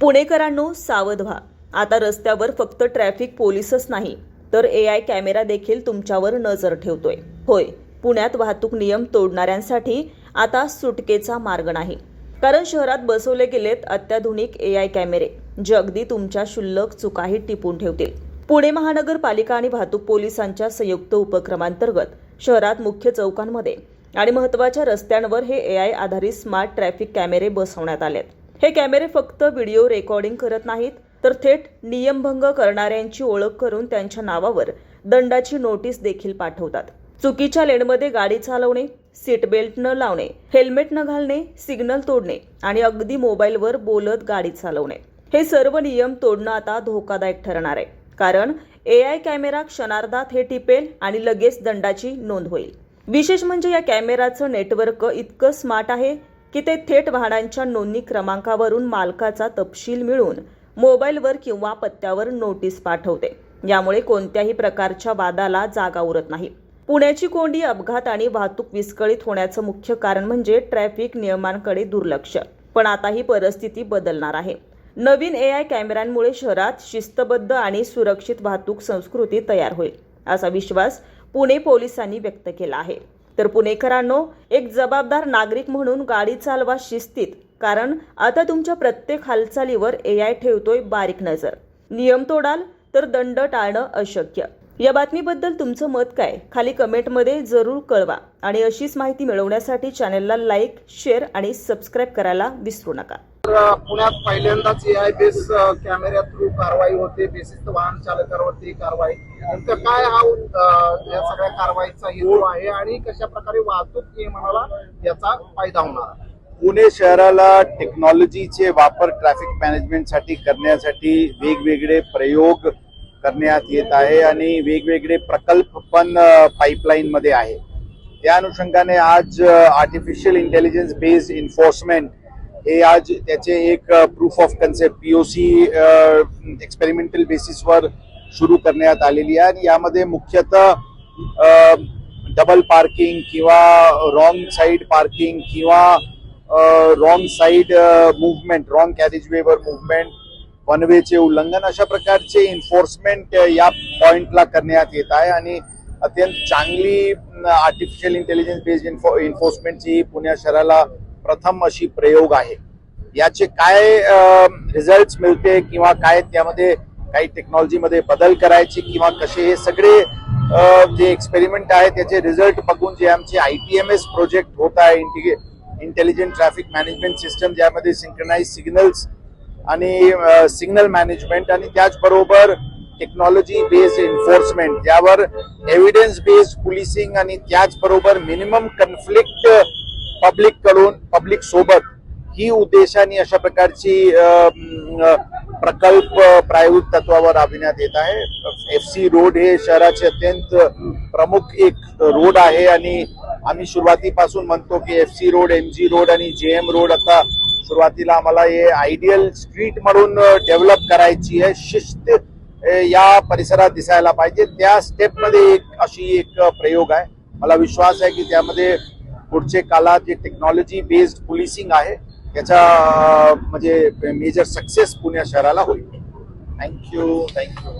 पुणेकरांनो सावध व्हा. आता रस्त्यावर फक्त ट्रॅफिक पोलीसच नाही तर ए आय कॅमेरा देखील तुमच्यावर नजर ठेवतोय. होय पुण्यात वाहतूक नियम तोडणाऱ्यांसाठी आता सुटकेचा मार्ग नाही. कारण शहरात बसवले गेलेत अत्याधुनिक ए आय कॅमेरे जे अगदी तुमच्या शुल्लक चुकाही टिपून ठेवतील. पुणे महानगरपालिका आणि वाहतूक पोलिसांच्या संयुक्त उपक्रमांतर्गत शहरात मुख्य चौकांमध्ये आणि महत्त्वाच्या रस्त्यांवर हे ए आय आधारित स्मार्ट ट्रॅफिक कॅमेरे बसवण्यात आलेत. हे कॅमेरे फक्त व्हिडिओ रेकॉर्डिंग करत नाहीत तर थेट नियमभंग करणाऱ्यांची ओळख करून त्यांच्या नावावर दंडाची नोटीस देखील पाठवतात. चुकीच्या लेनमध्ये गाडी चालवणे सीट बेल्ट न लावणे हेल्मेट न घालणे सिग्नल तोडणे आणि अगदी मोबाईलवर बोलत गाडी चालवणे. हे सर्व नियम तोडणं आता धोकादायक ठरणार आहे. कारण ए आय कॅमेरा क्षणार्धात हे टिपेल आणि लगेच दंडाची नोंद होईल. विशेष म्हणजे या कॅमेराचं नेटवर्क इतकं स्मार्ट आहे की ते थेट वाहनांच्या नोंदणी क्रमांकावरून मालकाचा तपशील मिळून मोबाईलवर किंवा पत्त्यावर नोटीस पाठवते. यामुळे कोणत्याही प्रकारच्या वादाला जागा उरत नाही. पुण्याची कोंडी अपघात आणि वाहतूक विस्कळीत होण्याचं मुख्य कारण म्हणजे ट्रॅफिक नियमांकडे दुर्लक्ष. पण आता ही परिस्थिती बदलणार आहे. नवीन ए आय कॅमेऱ्यांमुळे शहरात शिस्तबद्ध आणि सुरक्षित वाहतूक संस्कृती तयार होईल असा विश्वास पुणे पोलिसांनी व्यक्त केला आहे. तर पुणेकरांनो एक जबाबदार नागरिक म्हणून गाडी चालवा शिस्तीत कारण आता तुमच्या प्रत्येक हालचालीवर ए आय ठेवतोय बारीक नजर. नियम तोडाल तर दंड टाळणं अशक्य. या बातमीबद्दल तुमचं मत काय? खाली कमेंटमध्ये जरूर कळवा. आणि अशीच माहिती मिळवण्यासाठी चॅनलला लाईक शेअर आणि सबस्क्राईब करायला विसरू नका. पुण्यात पहिल्यांदाच ए आय बेस कॅमेऱ्या थ्रू कारवाई होते बेसिस वाहन चालकांवरती कारवाई. नेमकं काय हा या सगळ्या कारवाईचा हेतू आहे आणि कशा प्रकारे वाहतूक नियमनाला याचा फायदा होणार पुणे शहराला टेक्नॉलॉजीचे वापर ट्रॅफिक मॅनेजमेंटसाठी करण्यासाठी वेगवेगळे प्रयोग करण्यात येत आहे आणि वेगवेगळे प्रकल्प पण पाईपलाईन मध्ये आहे. त्या अनुषंगाने आज आर्टिफिशियल इंटेलिजन्स बेस्ड इन्फोर्समेंट हे आज त्याचे एक proof of concept POC experimental बेसिसवर सुरू करण्यात आलेली आहे. आणि यामध्ये मुख्यतः डबल पार्किंग किंवा रॉंग साईड पार्किंग किंवा wrong side movement wrong carriage वेवर मुवमेंट वन वेचे उल्लंघन अशा प्रकारचे इन्फोर्समेंट या पॉइंटला करण्यात येत आहे. आणि अत्यंत चांगली आर्टिफिशियल इंटेलिजन्स बेस्ड इन्फोर्समेंटची पुण्या शहराला प्रथम अशी प्रयोग आहे. याचे काय रिझल्ट मिळते किंवा काय त्यामध्ये काही टेक्नॉलॉजीमध्ये बदल करायचे किंवा कसे हे सगळे जे एक्सपेरिमेंट आहे त्याचे रिझल्ट बघून जे आमचे I T M S project होत आहे इंटेलिजंट ट्रॅफिक मॅनेजमेंट सिस्टम ज्यामध्ये सिंक्रनाइज सिग्नल्स आणि सिग्नल मॅनेजमेंट आणि त्याचबरोबर टेक्नॉलॉजी बेस्ड एन्फोर्समेंट यावर एव्हिडन्स बेस्ड पोलिसिंग आणि त्याचबरोबर मिनिमम कन्फ्लिक्ट पब्लिककडून पब्लिक सोबत ही उद्देशाने अशा प्रकारची प्रकल्प प्रायोगिक तत्वावर राबविण्यात येत आहे. एफ सी रोड हे शहराचे अत्यंत प्रमुख एक रोड आहे आणि आम्ही सुरुवातीपासून म्हणतो की F C road M G road आणि जे एम रोड आता सुरुवातीला आम्हाला हे आयडियल स्ट्रीट म्हणून डेव्हलप करायची आहे. शिस्त या परिसरात दिसायला पाहिजे. त्या स्टेपमध्ये एक अशी एक प्रयोग आहे. मला विश्वास आहे की त्यामध्ये पुढचे काळात जे टेक्नॉलॉजी बेस्ड पोलिसिंग आहे याचा म्हणजे मेजर सक्सेस पुणे शहराला होईल. Thank you thank you